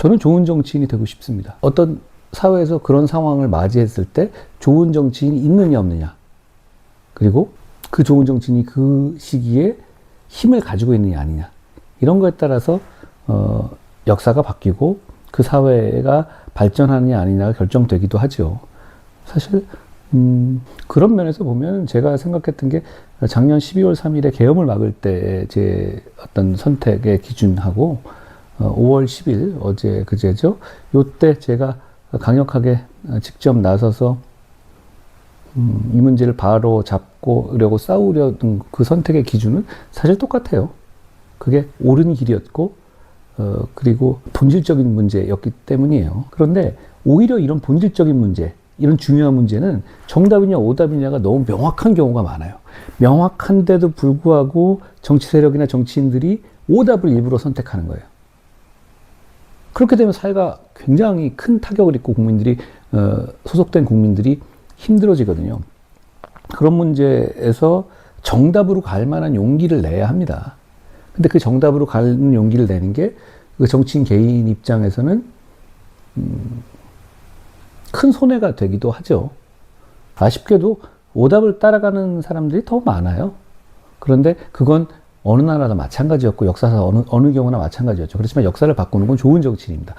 저는 좋은 정치인이 되고 싶습니다. 어떤 사회에서 그런 상황을 맞이했을 때 좋은 정치인이 있느냐 없느냐 그리고 그 좋은 정치인이 그 시기에 힘을 가지고 있느냐 아니냐 이런 거에 따라서 어, 역사가 바뀌고 그 사회가 발전하느냐 아니냐가 결정되기도 하죠. 사실 음, 그런 면에서 보면 제가 생각했던 게 작년 12월 3일에 계엄을 막을 때 제 어떤 선택의 기준하고 어, 5월 10일 어제 그제죠. 요때 제가 강력하게 직접 나서서 음, 이 문제를 바로 잡고 려고 싸우려는 그 선택의 기준은 사실 똑같아요. 그게 옳은 길이었고, 어, 그리고 본질적인 문제였기 때문이에요. 그런데 오히려 이런 본질적인 문제, 이런 중요한 문제는 정답이냐 오답이냐가 너무 명확한 경우가 많아요. 명확한데도 불구하고 정치 세력이나 정치인들이 오답을 일부러 선택하는 거예요. 그렇게 되면 사회가 굉장히 큰 타격을 입고 국민들이 어, 소속된 국민들이 힘들어지거든요. 그런 문제에서 정답으로 갈 만한 용기를 내야 합니다. 근데 그 정답으로 가는 용기를 내는 게 그 정치인 개인 입장에서는 음, 큰 손해가 되기도 하죠. 아쉽게도 오답을 따라가는 사람들이 더 많아요. 그런데 그건 어느 나라나 마찬가지였고 역사상 어느, 어느 경우나 마찬가지였죠. 그렇지만 역사를 바꾸는 건 좋은 정치인입니다.